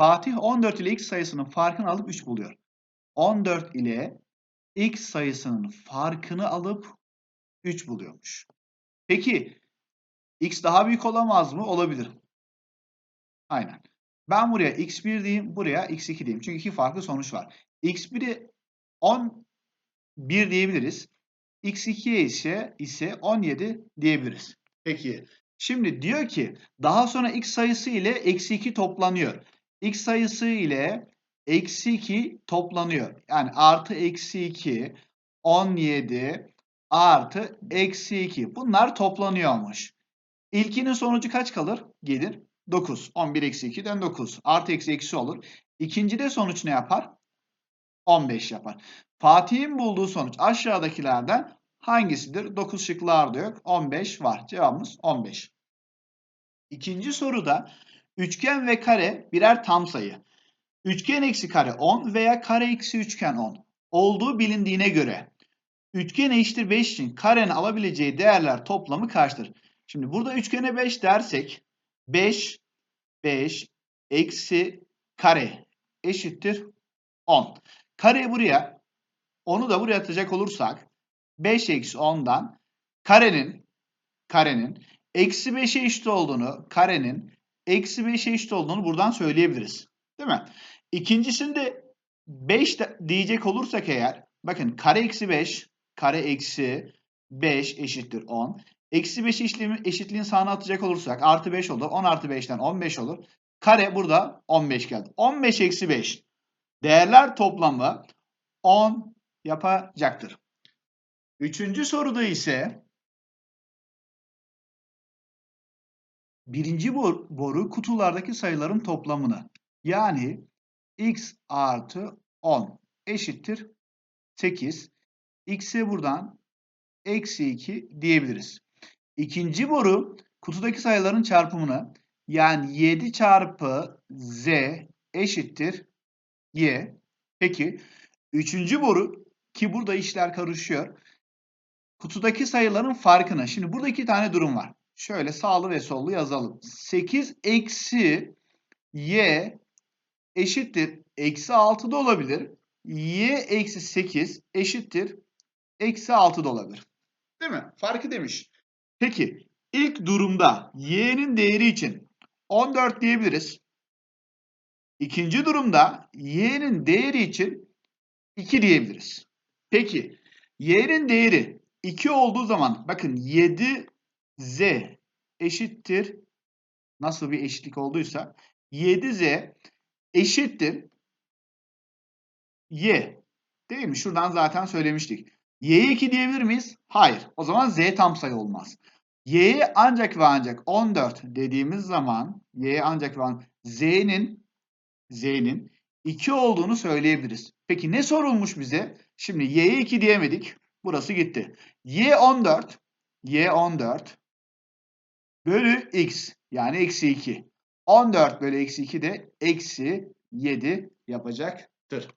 Fatih 14 ile x sayısının farkını alıp 3 buluyor. 14 ile x sayısının farkını alıp 3 buluyormuş. Peki x daha büyük olamaz mı? Olabilir. Aynen. Ben buraya x1 diyeyim, buraya x2 diyeyim. Çünkü iki farklı sonuç var. x1'i 11 diyebiliriz. x2'ye ise, ise 17 diyebiliriz. Peki şimdi diyor ki daha sonra x sayısı ile eksi 2 toplanıyor. X sayısı ile eksi 2 toplanıyor. Yani artı eksi 2 17 artı eksi 2. Bunlar toplanıyormuş. İlkinin sonucu kaç kalır? Gelir 9. 11 eksi 2'den 9. Artı eksi eksi olur. İkincide sonuç ne yapar? 15 yapar. Fatih'in bulduğu sonuç aşağıdakilerden hangisidir? 9 şıklarda yok. 15 var. Cevabımız 15. İkinci soruda üçgen ve kare birer tam sayı. Üçgen eksi kare 10 veya kare eksi üçgen 10 olduğu bilindiğine göre üçgen eşittir 5 için karenin alabileceği değerler toplamı kaçtır? Şimdi burada üçgene 5 dersek 5 5 eksi kare eşittir 10. Kareyi buraya 10'u da buraya atacak olursak 5 eksi 10'dan karenin karenin eksi 5'e eşit olduğunu karenin eksi 5'e eşit olduğunu buradan söyleyebiliriz. Değil mi? İkincisinde 5 de, diyecek olursak eğer bakın kare eksi 5 kare eksi 5 eşittir 10. Eksi 5 eşitliğin, eşitliğin sağına atacak olursak artı 5 olur. 10 artı 5'ten 15 olur. Kare burada 15 geldi. 15 eksi 5. Değerler toplamı 10 yapacaktır. Üçüncü soruda ise birinci boru kutulardaki sayıların toplamını yani x artı 10 eşittir 8. x'e buradan eksi 2 diyebiliriz. İkinci boru kutudaki sayıların çarpımını yani 7 çarpı z eşittir y. Peki üçüncü boru ki burada işler karışıyor. Kutudaki sayıların farkını. Şimdi burada iki tane durum var. Şöyle sağlı ve sollu yazalım. 8 eksi y eşittir. Eksi 6 da olabilir. y eksi 8 eşittir. Eksi 6 da olabilir. Değil mi? Farkı demiş. Peki ilk durumda y'nin değeri için 14 diyebiliriz. İkinci durumda y'nin değeri için 2 diyebiliriz. Peki y'nin değeri 2 olduğu zaman bakın 7z eşittir nasıl bir eşitlik olduysa 7z eşittir y. Değil mi? Şuradan zaten söylemiştik. y'ye 2 diyebilir miyiz? Hayır. O zaman z tam sayı olmaz. y'ye ancak ve ancak 14 dediğimiz zaman y'ye ancak ve ancak z'nin z'nin 2 olduğunu söyleyebiliriz. Peki ne sorulmuş bize? Şimdi y'ye 2 diyemedik. Burası gitti. y 14 y 14 bölü x yani eksi 2. 14 bölü eksi 2 de eksi 7 yapacaktır.